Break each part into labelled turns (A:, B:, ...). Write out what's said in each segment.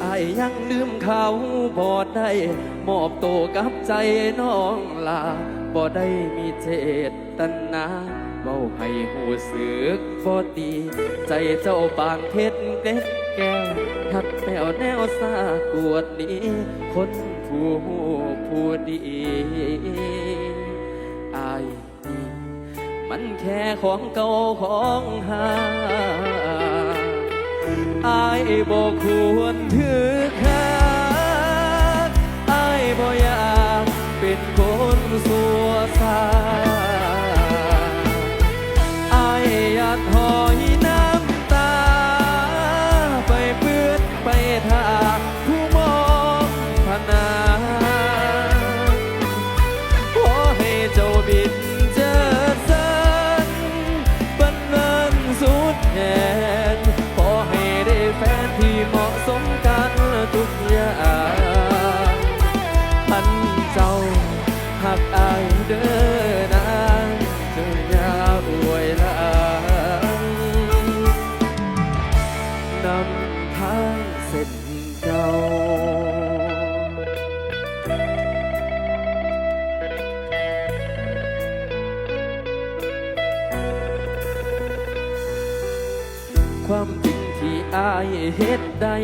A: ไอยังลืมเขาบอดได้มอบโตกับใจน้องลาบ่ได้มีเจตนาเบาให้หูสึกฟอตี ใจเจ้าบางเพชรเด็กแก้วทัดแนวแนวซากวดนี้ คนผู้ผู้ดีไอมันแค่ของเก่าของหา อายบอกควรถือค่าอายบ่อยากเป็นคนสัวซาอายอยากหอยายเด้อนางเจ้าอยาอวยลางนำทางเส้นเก่าความจริงที่อายเฮ็ดได้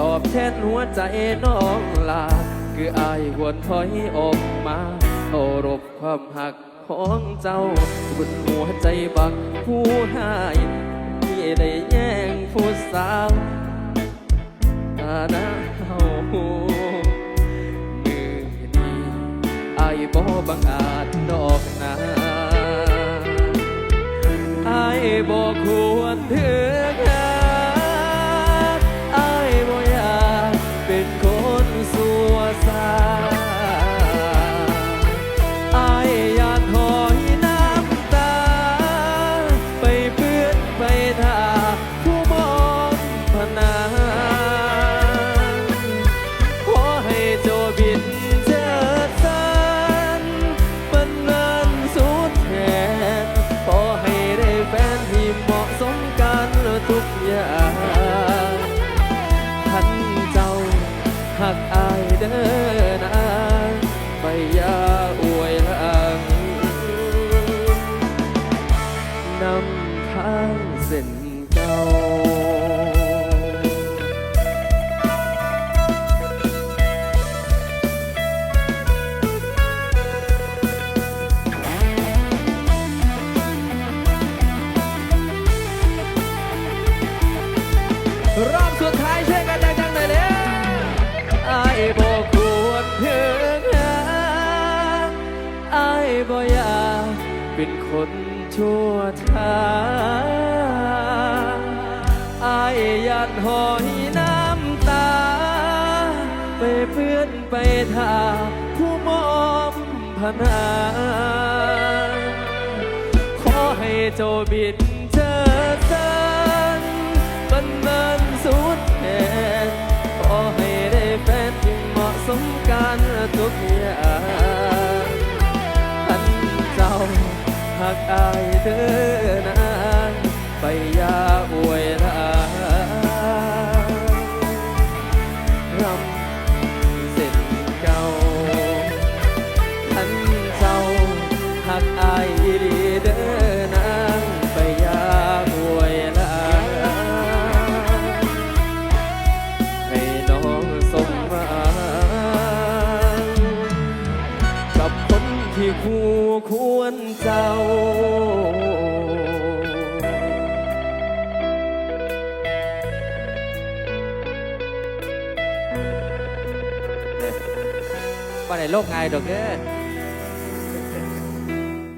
A: ตอบแทนหัวใจน้องลา คืออายหวนถอยออกมา เคารพความหักของเจ้าบนหัวใจบักผู้ให้ที่ได้แย่งผู้สาวตาหน้าเฮามือนี้อายบ่บังอาจดอกนาไอ้บอกควรถือ หักอายเด้อนาไปยาอวยหลังนำทางเส้นเก่า บ่อยากเป็นคนชั่วช้าอายยันหอยน้ำตา ไปเพื่อนไปทาผู้มอมพนาขอให้เจ้าบิน อ ที่คู่ควรเจ้า
B: ว่าในโลกไงดอกเด้อ